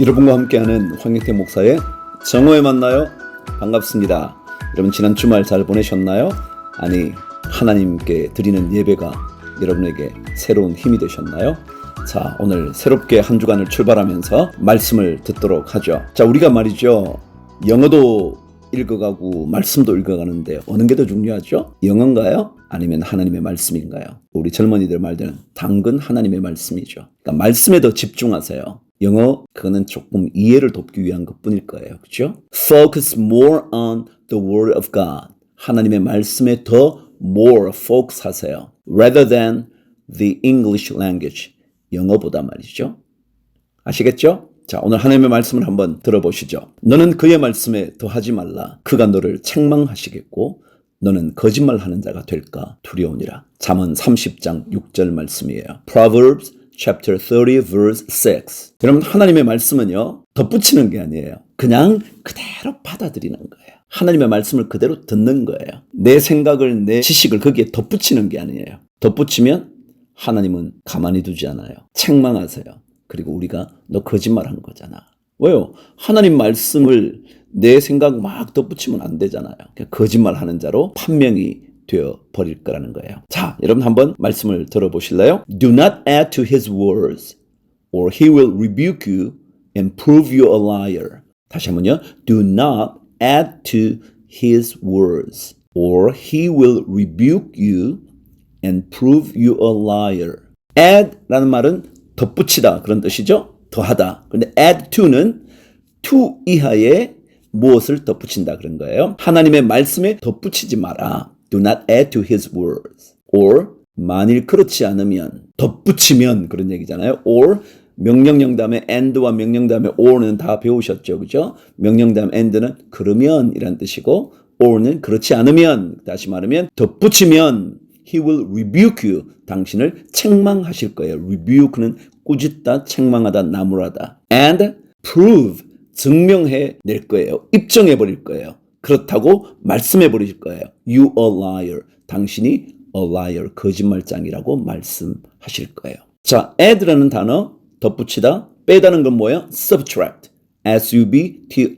여러분과 함께하는 황영태 목사의 정오에 만나요. 반갑습니다. 여러분 지난 주말 잘 보내셨나요? 아니 하나님께 드리는 예배가 여러분에게 새로운 힘이 되셨나요? 자 오늘 새롭게 한 주간을 출발하면서 말씀을 듣도록 하죠. 자 우리가 말이죠 영어도 읽어가고 말씀도 읽어가는데 어느 게 더 중요하죠? 영어인가요? 아니면 하나님의 말씀인가요? 우리 젊은이들 말대로 당근 하나님의 말씀이죠. 그러니까 말씀에 더 집중하세요. 영어 그거는 조금 이해를 돕기 위한 것뿐일 거예요. 그렇죠? Focus more on the word of God. 하나님의 말씀에 더 more focus 하세요. Rather than the English language. 영어보다 말이죠. 아시겠죠? 자, 오늘 하나님의 말씀을 한번 들어보시죠. 너는 그의 말씀에 더하지 말라. 그가 너를 책망하시겠고 너는 거짓말하는 자가 될까 두려우니라. 잠언 30장 6절 말씀이에요. Proverbs chapter 30 verse 6. 여러분 하나님의 말씀은요. 덧붙이는 게 아니에요. 그냥 그대로 받아들이는 거예요. 하나님의 말씀을 그대로 듣는 거예요. 내 생각을 내 지식을 거기에 덧붙이는 게 아니에요. 덧붙이면 하나님은 가만히 두지 않아요. 책망하세요. 그리고 우리가 너 거짓말한 거잖아. 왜요? 하나님 말씀을 내 생각 막 덧붙이면 안 되잖아요. 거짓말하는 자로 판명이 되어 버릴 거라는 거예요. 자, 여러분 한번 말씀을 들어보실래요? Do not add to his words, or he will rebuke you and prove you a liar. 다시 한번요. Do not add to his words, or he will rebuke you and prove you a liar. add라는 말은 덧붙이다 그런 뜻이죠. 더하다. 그런데 add to는 to 이하에 무엇을 덧붙인다 그런 거예요. 하나님의 말씀에 덧붙이지 마라. Do not add to his words. or 만일 그렇지 않으면 덧붙이면 그런 얘기잖아요. or 명령형 다음에 and와 명령 다음에 or는 다 배우셨죠. 그죠? 명령 다음 and는 그러면 이란 뜻이고 or는 그렇지 않으면 다시 말하면 덧붙이면 he will rebuke you. 당신을 책망하실 거예요. rebuke는 꾸짖다, 책망하다, 나무라다. and prove 증명해 낼 거예요. 입증해 버릴 거예요. 그렇다고 말씀해 버릴 거예요. You a liar. 당신이 a liar, 거짓말장이라고 말씀하실 거예요. 자, add라는 단어 덧붙이다, 빼다는 건 뭐예요? subtract. S-U-B-T-R-A-C-T.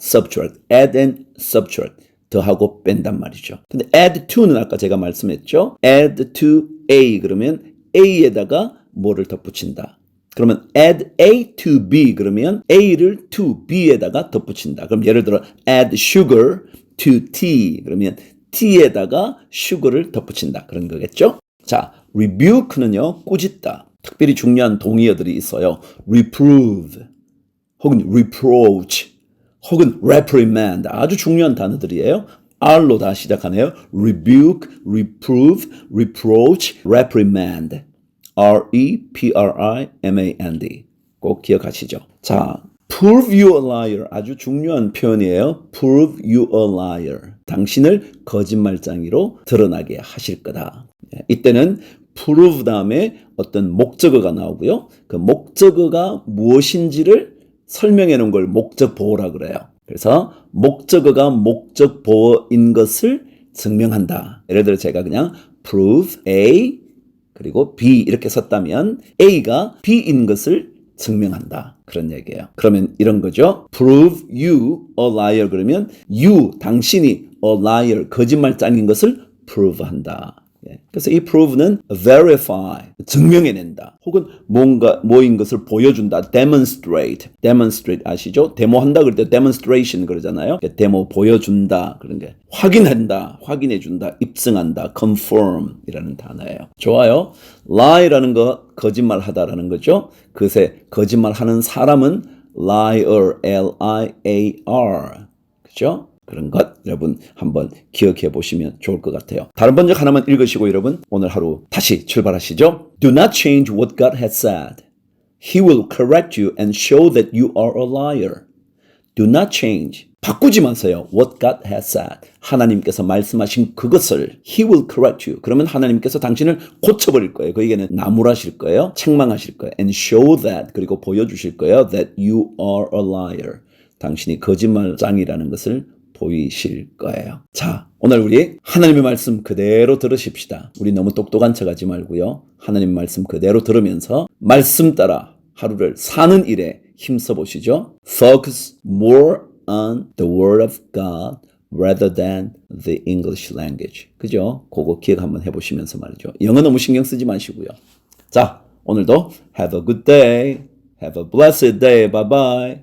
subtract. add and subtract. 더하고 뺀단 말이죠. 근데 add to는 아까 제가 말씀했죠. add to A 그러면 A에다가 뭐를 덧붙인다. 그러면 add A to B 그러면 A를 to B에다가 덧붙인다. 그럼 예를 들어 add sugar to tea 그러면 T에다가 sugar를 덧붙인다. 그런 거겠죠? 자, rebuke는요, 꾸짖다. 특별히 중요한 동의어들이 있어요. reprove 혹은 reproach 혹은 reprimand 아주 중요한 단어들이에요. R로 다 시작하네요. rebuke, reprove, reproach, reprimand. R-E-P-R-I-M-A-N-D. 꼭 기억하시죠. 자, prove you a liar. 아주 중요한 표현이에요. prove you a liar. 당신을 거짓말장이로 드러나게 하실 거다. 예, 이때는 prove 다음에 어떤 목적어가 나오고요. 그 목적어가 무엇인지를 설명해 놓은 걸 목적 보호라 그래요. 그래서 목적어가 목적 보호인 것을 증명한다. 예를 들어 제가 그냥 prove A 그리고 B 이렇게 썼다면 A가 B인 것을 증명한다. 그런 얘기예요. 그러면 이런 거죠. prove you a liar 그러면 you 당신이 a liar 거짓말장인 것을 prove 한다. 예. 그래서 이 prove는 verify 증명해낸다. 혹은 뭔가 뭐인 것을 보여준다. demonstrate. demonstrate 아시죠? 데모한다 그럴 때 demonstration 그러잖아요. 데모 보여준다. 그런 게 확인한다. 확인해준다. 입증한다. confirm 이라는 단어예요. 좋아요. lie라는 거 거짓말하다라는 거죠. 그새 거짓말하는 사람은 liar L-I-A-R 그죠? 그런 것 여러분 한번 기억해 보시면 좋을 것 같아요. 다른 번역 하나만 읽으시고 여러분 오늘 하루 다시 출발하시죠. Do not change what God has said. He will correct you and show that you are a liar. Do not change. 바꾸지 마세요. What God has said. 하나님께서 말씀하신 그것을 He will correct you. 그러면 하나님께서 당신을 고쳐버릴 거예요. 그에게는 나무라실 거예요. 책망하실 거예요. And show that. 그리고 보여주실 거예요. That you are a liar. 당신이 거짓말장이라는 것을 보이실 거예요. 자, 오늘 우리 하나님의 말씀 그대로 들으십시다. 우리 너무 똑똑한 척 하지 말고요. 하나님 말씀 그대로 들으면서 말씀 따라 하루를 사는 일에 힘써 보시죠. Focus more on the word of God rather than the English language. 그죠? 그거 기억 한번 해 보시면서 말이죠. 영어 너무 신경 쓰지 마시고요. 자, 오늘도 have a good day. Have a blessed day. Bye bye.